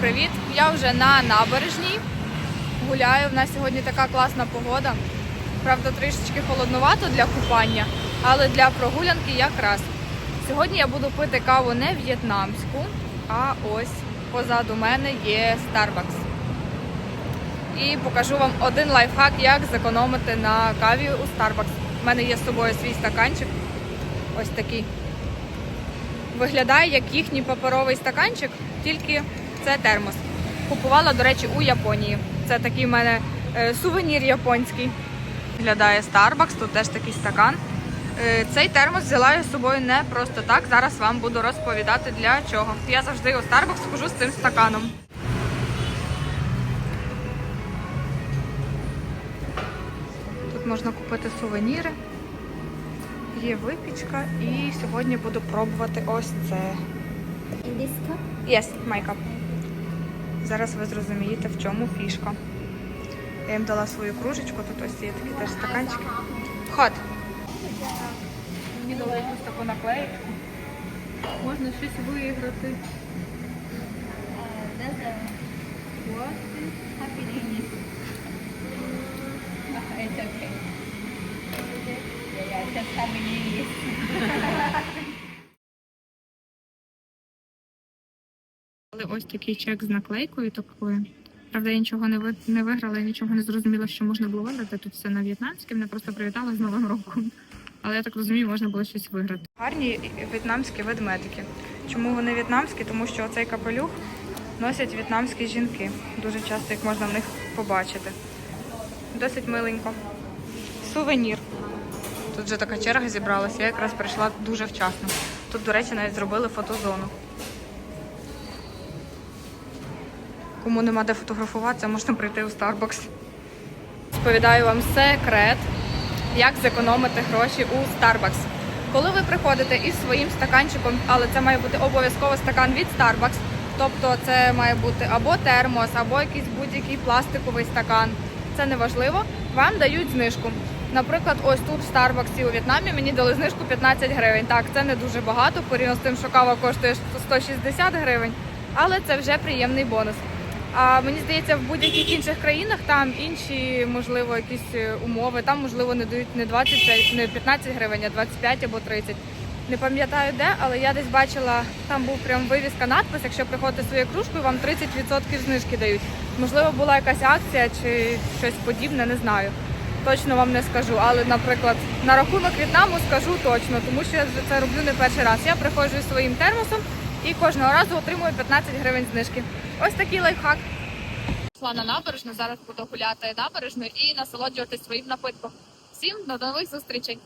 Привіт! Я вже на набережній. Гуляю. У нас сьогодні така класна погода. Правда, трішечки холоднувато для купання, але для прогулянки якраз. Сьогодні я буду пити каву не в'єтнамську, а ось позаду мене є Starbucks. І покажу вам один лайфхак, як зекономити на каві у Starbucks. У мене є з собою свій стаканчик. Ось такий. Виглядає як їхній паперовий стаканчик, тільки це термос. Купувала, до речі, у Японії. Це такий в мене е, сувенір японський. Виглядає Starbucks, тут теж такий стакан. Е, Цей термос взяла я з собою не просто так. Зараз вам буду розповідати для чого. Я завжди у Starbucks хожу з цим стаканом. Тут можна купити сувеніри, є випічка, і сьогодні буду пробувати ось це. Yes, my cup. Зараз ви зрозумієте, в чому фішка. Я їм дала свою кружечку, тут ось є такі теж стаканчики. Хот. Мені дала якусь таку наклеїчку. Можна щось виграти. It's okay. Yeah, yeah, just Happy New Year. Але ось такий чек з наклейкою такою. Правда, я нічого не ви- не виграла, я нічого не зрозуміла, що можна було виграти. Тут все на в'єтнамське, мене просто привітали з Новим роком. Але я так розумію, можна було щось виграти. Гарні в'єтнамські ведмедики. Чому вони в'єтнамські? Тому що цей капелюх носять в'єтнамські жінки. Дуже часто їх можна в них побачити. Досить миленько. Сувенір. Тут вже така черга зібралася. Я якраз прийшла дуже вчасно. Тут, до речі, навіть зробили фотозону. Кому нема де фотографуватися, можна прийти у Starbucks. Розповідаю вам секрет, як зекономити гроші у Starbucks. Коли ви приходите із своїм стаканчиком, але це має бути обов'язково стакан від Starbucks, тобто це має бути або термос, або якийсь будь-який пластиковий стакан. Це не важливо. Вам дають знижку. Наприклад, ось тут в Starbucks у В'єтнамі мені дали знижку 15 гривень. Так, це не дуже багато, порівняно з тим, що кава коштує 160 гривень, але це вже приємний бонус. А мені здається, в будь-яких інших країнах там інші, можливо, якісь е, умови. Там, можливо, не дають не 20, не 15 гривень, а 25 або 30. Не пам'ятаю де, але я десь бачила, там був прям вивіска надпис, якщо приходите своєю кружкою, вам 30% знижки дають. Можливо, була якась акція чи щось подібне, не знаю. Точно вам не скажу, але, наприклад, на рахунок В'єтнаму скажу точно, тому що я це роблю не перший раз. Я приходжу зі своїм термосом і кожного разу отримую 15 гривень знижки. Ось такий лайфхак. Пішла на набережну, зараз буду гуляти набережною і насолоджуватись своїм напитком. Всім до нових зустрічей!